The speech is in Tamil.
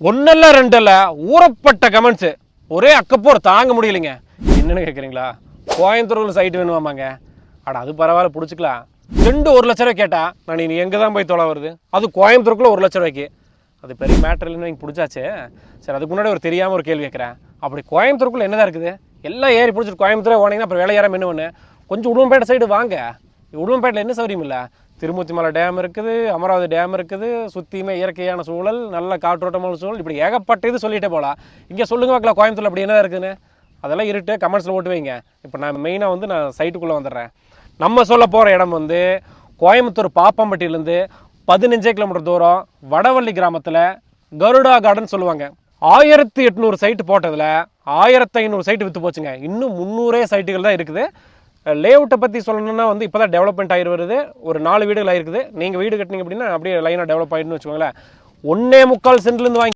ஒன்னல்ல ரெண்டல்ல ஊறப்பட்ட கமெண்ட்ஸு ஒரே அக்கப்போர் தாங்க முடியலைங்க. என்னென்னு கேட்குறீங்களா கோயம்புத்தூரில் சைட்டு வேணுமாமாங்க. அட அது பரவாயில்ல பிடிச்சிக்கலாம் ரெண்டு ஒரு லட்ச ரூபாய் கேட்டால் நான் நீ எங்கே தான் போய் தொலை வருது? அது கோயம்புத்தூருக்குள்ள ஒரு லட்ச ரூபாய்க்கு. அது பெரிய மேட்டர் இல்லைன்னு நீங்கள் பிடிச்சாச்சு. சரி அதுக்கு முன்னாடி ஒரு தெரியாமல் ஒரு கேள்வி கேட்குறேன் அப்படி கோயம்புத்தூருக்குள்ள என்னதான் இருக்குது? எல்லாம் ஏறி பிடிச்சிட்டு கோயம்புத்தூரே ஓனிங்கன்னா அப்புறம் வேலை ஏற என்ன ஒன்று கொஞ்சம் உடும்பேட்டை சைடு வாங்க. உடுமப்பேட்டில் என்ன சௌரியம் இல்லை? திருமூர்த்தி மலை டேம் இருக்குது அமராவதி டேம் இருக்குது சுற்றியுமே இயற்கையான சூழல் நல்ல காற்றோட்டமான சூழல். இப்படி ஏகப்பட்ட இது சொல்லிட்டே போகலாம் இங்கே சொல்லுங்க பார்க்கலாம் கோயம்புத்தூர் அப்படி என்ன இருக்குன்னு? அதெல்லாம் இருட்டு கமெண்ட்ஸில் ஓட்டு வைங்க. இப்போ நான் மெயினாக வந்து நான் சைட்டுக்குள்ளே வந்துடுறேன். நம்ம சொல்ல போகிற இடம் வந்து கோயம்புத்தூர் பாப்பம்பட்டியிலேருந்து பதினஞ்சே கிலோமீட்டர் தூரம் வடவள்ளி கிராமத்தில் கருடா கார்டன் சொல்லுவாங்க. ஆயிரத்தி எட்நூறு சைட்டு போட்டதில் ஆயிரத்தி ஐநூறு சைட்டு விற்று போச்சுங்க. இன்னும் முந்நூறே சைட்டுகள் தான் இருக்குது. லேஅவுட்டை பற்றி சொல்லணும்னா வந்து இப்போ தான் டெவலப்மெண்ட் ஆகி வருது. ஒரு நாலு வீடுகள் ஆயிருக்குது. நீங்கள் வீடு கட்டினீங்க அப்படின்னா அப்படியே லைனாக டெவலப் ஆகிடுன்னு வச்சுக்கோங்களேன். ஒன்னே முக்கால் சென்ட்லேருந்து வாங்கி